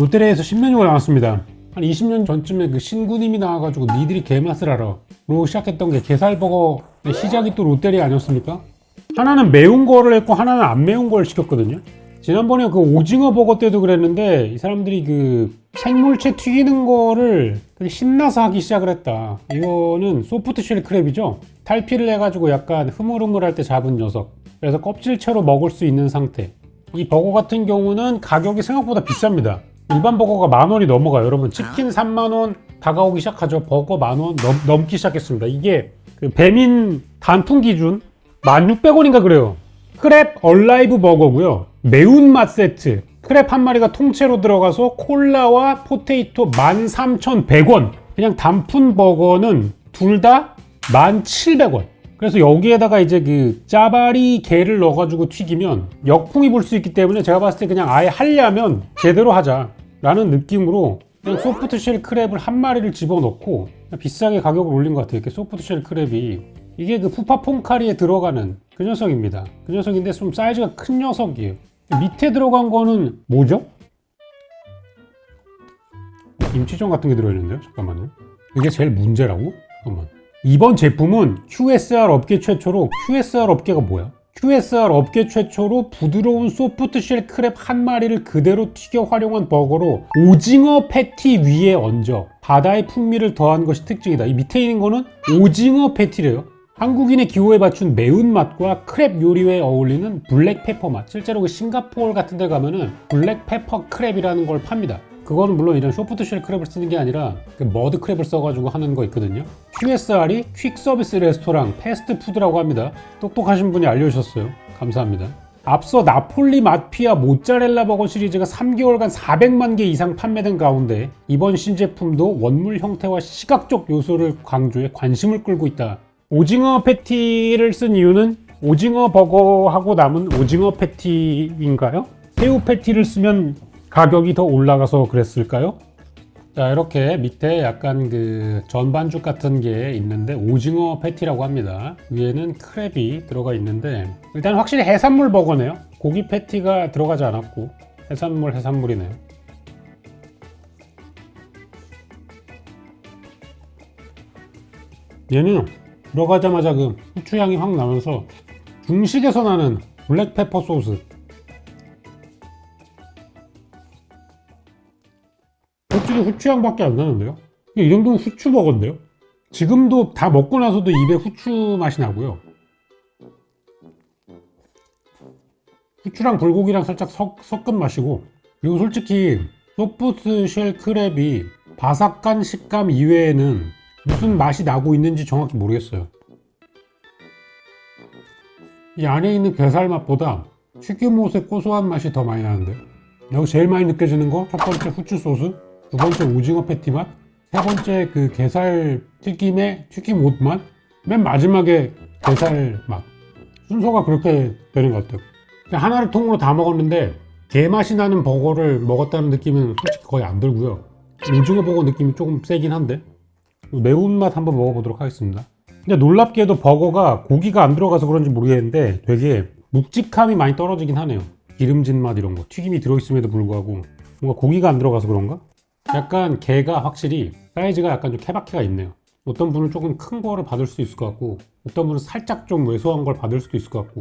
롯데리아에서 신메뉴가 나왔습니다. 한 20년 전쯤에 그 신구님이 나와가지고 니들이 개맛을 알아. 로 시작했던 게 게살버거의 시작이 또 롯데리아 아니었습니까? 하나는 매운 거를 했고 하나는 안 매운 걸 시켰거든요. 지난번에 그 오징어 버거 때도 그랬는데 이 사람들이 그 생물체 튀기는 거를 신나서 하기 시작을 했다. 이거는 소프트 쉘 크랩이죠. 탈피를 해가지고 약간 흐물흐물할 때 잡은 녀석. 그래서 껍질채로 먹을 수 있는 상태. 이 버거 같은 경우는 가격이 생각보다 비쌉니다. 일반 버거가 만 원이 넘어가요. 여러분 치킨 3만 원 다가오기 시작하죠. 버거 만 원 넘기 시작했습니다. 이게 그 배민 단품 기준 1,600원인가 그래요. 크랩 얼라이브 버거고요. 매운맛 세트. 크랩 한 마리가 통째로 들어가서 콜라와 포테이토 13,100원. 그냥 단품 버거는 둘 다 1,700원. 그래서 여기에다가 이제 그 짜바리 게를 넣어가지고 튀기면 역풍이 불 수 있기 때문에 제가 봤을 때 그냥 아예 하려면 제대로 하자 라는 느낌으로 그냥 소프트 쉘 크랩을 한 마리를 집어넣고 비싸게 가격을 올린 것 같아요. 이렇게 소프트 쉘 크랩이 이게 그 푸파 퐁카리에 들어가는 그 녀석입니다. 그 녀석인데 좀 사이즈가 큰 녀석이에요. 밑에 들어간 거는 뭐죠? 김치전 같은 게 들어있는데요? 잠깐만요. 이게 제일 문제라고? 잠깐만. 이번 제품은 QSR 업계 최초로 QSR 업계가 뭐야? QSR 업계 최초로 부드러운 소프트쉘 크랩 한 마리를 그대로 튀겨 활용한 버거로 오징어 패티 위에 얹어 바다의 풍미를 더한 것이 특징이다. 이 밑에 있는 거는 오징어 패티래요. 한국인의 기호에 맞춘 매운맛과 크랩 요리에 어울리는 블랙페퍼 맛. 실제로 그 싱가포르 같은 데 가면은 블랙페퍼 크랩이라는 걸 팝니다. 그거는 물론 이런 소프트 쉘 크랩을 쓰는 게 아니라 그 머드 크랩을 써가지고 하는 거 있거든요. QSR이 퀵 서비스 레스토랑 패스트푸드라고 합니다. 똑똑하신 분이 알려주셨어요. 감사합니다. 앞서 나폴리 마피아 모짜렐라 버거 시리즈가 3개월간 400만 개 이상 판매된 가운데 이번 신제품도 원물 형태와 시각적 요소를 강조해 관심을 끌고 있다. 오징어 패티를 쓴 이유는 오징어 버거하고 남은 오징어 패티인가요? 새우 패티를 쓰면 가격이 더 올라가서 그랬을까요? 자 이렇게 밑에 약간 그 전반죽 같은 게 있는데 오징어 패티라고 합니다. 위에는 크랩이 들어가 있는데 일단 확실히 해산물 버거네요. 고기 패티가 들어가지 않았고 해산물 해산물이네요. 얘는 들어가자마자 그 후추향이 확 나면서 중식에서 나는 블랙페퍼 소스 솔직히 후추향밖에 안 나는데요? 이 정도면 후추 버거인데요? 지금도 다 먹고 나서도 입에 후추 맛이 나고요. 후추랑 불고기랑 살짝 섞, 섞은 맛이고 그리고 솔직히 소프트 쉘 크랩이 바삭한 식감 이외에는 무슨 맛이 나고 있는지 정확히 모르겠어요. 이 안에 있는 게살 맛보다 튀김옷의 고소한 맛이 더 많이 나는데 여기 제일 많이 느껴지는 거 첫 번째 후추 소스 두 번째 오징어 패티 맛, 세 번째 그 게살 튀김의 튀김 옷 맛, 맨 마지막에 게살 맛. 순서가 그렇게 되는 것 같아요. 하나를 통으로 다 먹었는데 게 맛이 나는 버거를 먹었다는 느낌은 솔직히 거의 안 들고요. 오징어 버거 느낌이 조금 세긴 한데 매운맛 한번 먹어보도록 하겠습니다. 근데 놀랍게도 버거가 고기가 안 들어가서 그런지 모르겠는데 되게 묵직함이 많이 떨어지긴 하네요. 기름진 맛 이런 거 튀김이 들어있음에도 불구하고 뭔가 고기가 안 들어가서 그런가? 약간 개가 확실히 사이즈가 약간 좀 케바케가 있네요. 어떤 분은 조금 큰 거를 받을 수 있을 것 같고 어떤 분은 살짝 좀 왜소한 걸 받을 수도 있을 것 같고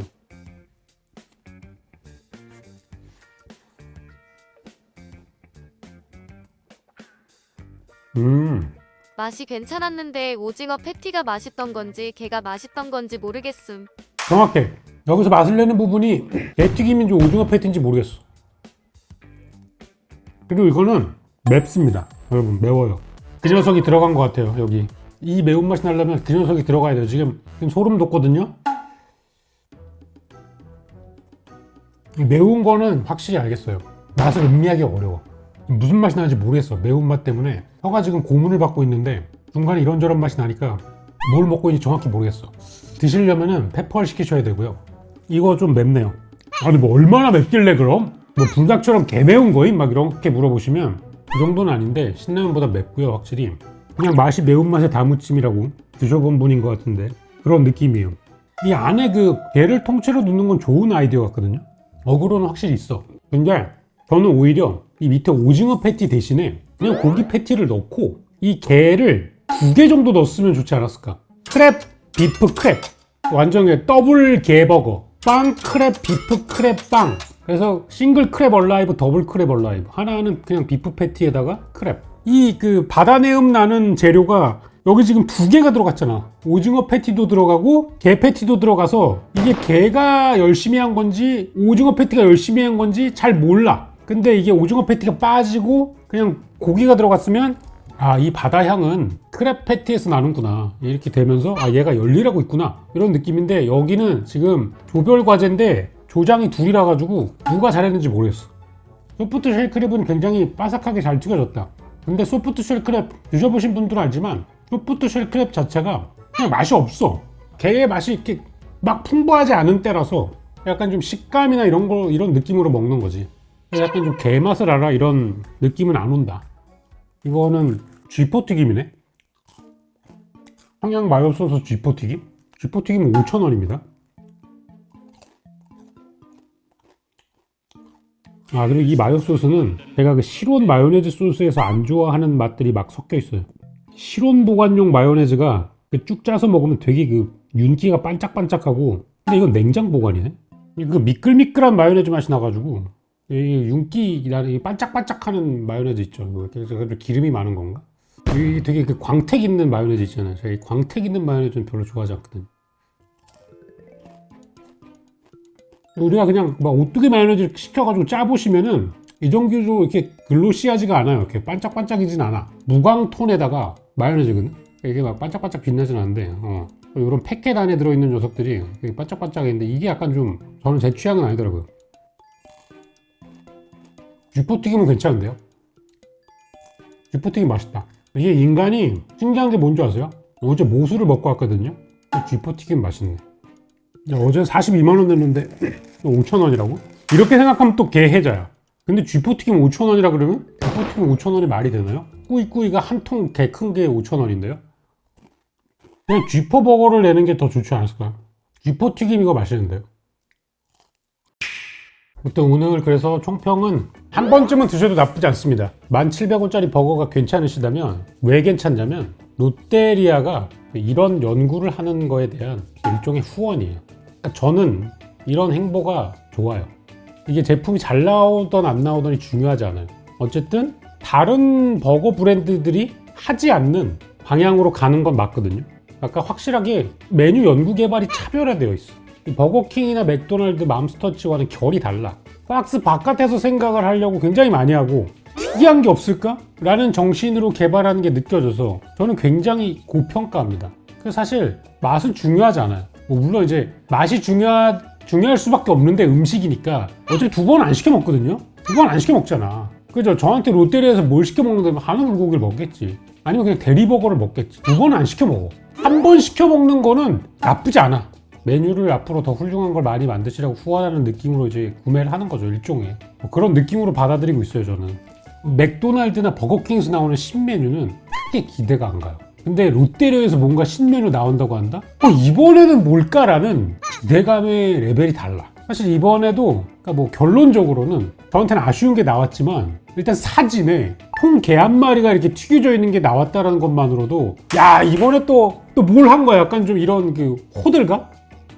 음 맛이 괜찮았는데 오징어 패티가 맛있던 건지 게가 맛있던 건지 모르겠음. 정확해 여기서 맛을 내는 부분이 개튀김인지 오징어 패티인지 모르겠어 그리고 이거는 맵습니다. 여러분 매워요. 그 녀석이 들어간 것 같아요 여기. 이 매운맛이 나려면 그 녀석이 들어가야 돼요. 지금, 지금 소름 돋거든요? 이 매운 거는 확실히 알겠어요. 맛을 음미하기 어려워. 무슨 맛이 나는지 모르겠어 매운맛 때문에. 혀가 지금 고문을 받고 있는데 중간에 이런저런 맛이 나니까 뭘 먹고 있는지 정확히 모르겠어. 드시려면은 페퍼를 시키셔야 되고요. 이거 좀 맵네요. 아니 뭐 얼마나 맵길래 그럼? 뭐 불닭처럼 개매운 거임? 막 이렇게 물어보시면 그 정도는 아닌데 신라면보다 맵고요 확실히 그냥 맛이 매운맛의 다무침이라고 드셔본 분인 것 같은데 그런 느낌이에요 이 안에 그 게를 통째로 넣는 건 좋은 아이디어 같거든요 어그로는 확실히 있어 근데 저는 오히려 이 밑에 오징어 패티 대신에 그냥 고기 패티를 넣고 이 게를 두 개 정도 넣었으면 좋지 않았을까? 크랩, 비프 크랩. 완전 더블 게버거. 빵 크랩, 비프 크랩 빵. 그래서 싱글 크랩 얼라이브, 더블 크랩 얼라이브. 하나는 그냥 비프 패티에다가 크랩. 이 그 바다 내음 나는 재료가 여기 지금 두 개가 들어갔잖아. 오징어 패티도 들어가고 게 패티도 들어가서 이게 게가 열심히 한 건지 오징어 패티가 열심히 한 건지 잘 몰라. 근데 이게 오징어 패티가 빠지고 그냥 고기가 들어갔으면 아, 이 바다 향은 크랩 패티에서 나는구나. 이렇게 되면서 아, 얘가 열일하고 있구나. 이런 느낌인데 여기는 지금 조별 과제인데 조장이 둘이라 가지고 누가 잘했는지 모르겠어. 소프트 쉘 크랩은 굉장히 바삭하게 잘 튀겨졌다. 근데 소프트 쉘 크랩 드셔보신 분들은 알지만 소프트 쉘 크랩 자체가 그냥 맛이 없어. 게의 맛이 이렇게 막 풍부하지 않은 때라서 약간 좀 식감이나 이런 거 이런 느낌으로 먹는 거지. 약간 좀 게 맛을 알아 이런 느낌은 안 온다. 이거는 쥐포 튀김이네. 청양 마요 소스 쥐포 튀김? 쥐포 튀김은 5,000원입니다. 아 그리고 이 마요 소스는 제가 그 실온 마요네즈 소스에서 안 좋아하는 맛들이 막 섞여 있어요. 실온 보관용 마요네즈가 그 쭉 짜서 먹으면 되게 그 윤기가 반짝반짝하고 근데 이건 냉장 보관이네. 그 미끌미끌한 마요네즈 맛이 나가지고 이 윤기 나는 이 반짝반짝하는 마요네즈 있죠. 이거 그래서 그래도 기름이 많은 건가? 이 되게 그 광택 있는 마요네즈 있잖아요. 제가 이 광택 있는 마요네즈는 별로 좋아하지 않거든요. 우리가 그냥 막 오뚜기 마요네즈 시켜가지고 짜보시면은 이 정도로 이렇게 글로시하지가 않아요. 이렇게 반짝반짝이진 않아. 무광 톤에다가 마요네즈거든. 이게 막 반짝반짝 빛나진 않는데, 어. 이런 패켓 안에 들어있는 녀석들이 반짝반짝했는데 이게 약간 좀 저는 제 취향은 아니더라고요. 쥐포튀김은 괜찮은데요? 쥐포튀김 맛있다. 이게 인간이 신기한 게 뭔지 아세요? 어제 모수를 먹고 왔거든요. 쥐포튀김 맛있네. 어제 42만원 냈는데 5천원이라고? 이렇게 생각하면 또 개해자야. 근데 쥐포튀김 5천원이라 그러면 쥐포튀김 5천원이 말이 되나요? 꾸이꾸이가 한 통 개 큰 게 5천원인데요? 그냥 쥐포버거를 내는 게 더 좋지 않았을까요? 쥐포튀김 이거 맛있는데요? 보통 오늘 그래서 총평은 한 번쯤은 드셔도 나쁘지 않습니다. 1,700원짜리 버거가 괜찮으시다면 왜 괜찮냐면 롯데리아가 이런 연구를 하는 거에 대한 일종의 후원이에요. 그러니까 저는 이런 행보가 좋아요. 이게 제품이 잘 나오던 안 나오던이 중요하지 않아요. 어쨌든 다른 버거 브랜드들이 하지 않는 방향으로 가는 건 맞거든요. 아까 확실하게 메뉴 연구 개발이 차별화되어 있어. 이 버거킹이나 맥도날드, 맘스터치와는 결이 달라. 박스 바깥에서 생각을 하려고 굉장히 많이 하고 특이한 게 없을까? 라는 정신으로 개발하는 게 느껴져서 저는 굉장히 고평가합니다. 그 사실 맛은 중요하지 않아요. 뭐 물론 이제 맛이 중요하, 중요할 수밖에 없는데 음식이니까 어차피 두 번 안 시켜 먹거든요? 두 번 안 시켜 먹잖아. 그죠? 저한테 롯데리아에서 뭘 시켜 먹는다면 한우 불고기를 먹겠지. 아니면 그냥 대리버거를 먹겠지. 두 번은 안 시켜 먹어. 한 번 시켜 먹는 거는 나쁘지 않아. 메뉴를 앞으로 더 훌륭한 걸 많이 만드시라고 후원하는 느낌으로 이제 구매를 하는 거죠 일종의 뭐 그런 느낌으로 받아들이고 있어요 저는 맥도날드나 버거킹에서 나오는 신메뉴는 크게 기대가 안 가요 근데 롯데리아에서 뭔가 신메뉴 나온다고 한다? 어, 이번에는 뭘까라는 기대감의 레벨이 달라 사실 이번에도 그러니까 뭐 결론적으로는 저한테는 아쉬운 게 나왔지만 일단 사진에 통개 한 마리가 이렇게 튀겨져 있는 게 나왔다라는 것만으로도 야 이번에 또 또 뭘 한 거야 약간 좀 이런 그 호들갑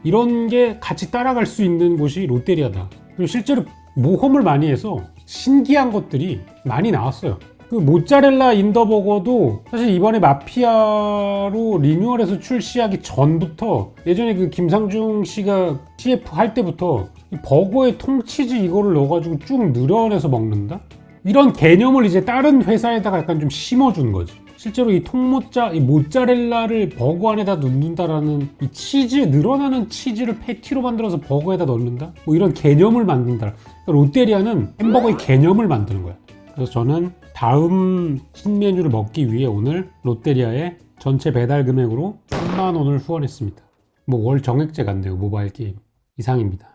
이런 게 같이 따라갈 수 있는 곳이 롯데리아다. 그리고 실제로 모험을 많이 해서 신기한 것들이 많이 나왔어요. 그 모짜렐라 인더버거도 사실 이번에 마피아로 리뉴얼해서 출시하기 전부터 예전에 그 김상중 씨가 CF 할 때부터 이 버거에 통치즈 이거를 넣어가지고 쭉 늘어내서 먹는다? 이런 개념을 이제 다른 회사에다가 약간 좀 심어준 거지. 실제로 이 통모짜, 이 모짜렐라를 버거 안에다 넣는다라는 이 치즈, 늘어나는 치즈를 패티로 만들어서 버거에다 넣는다? 뭐 이런 개념을 만든다. 그러니까 롯데리아는 햄버거의 개념을 만드는 거야. 그래서 저는 다음 신메뉴를 먹기 위해 오늘 롯데리아의 전체 배달 금액으로 3만 원을 후원했습니다. 뭐 월 정액제 같네요. 모바일 게임. 이상입니다.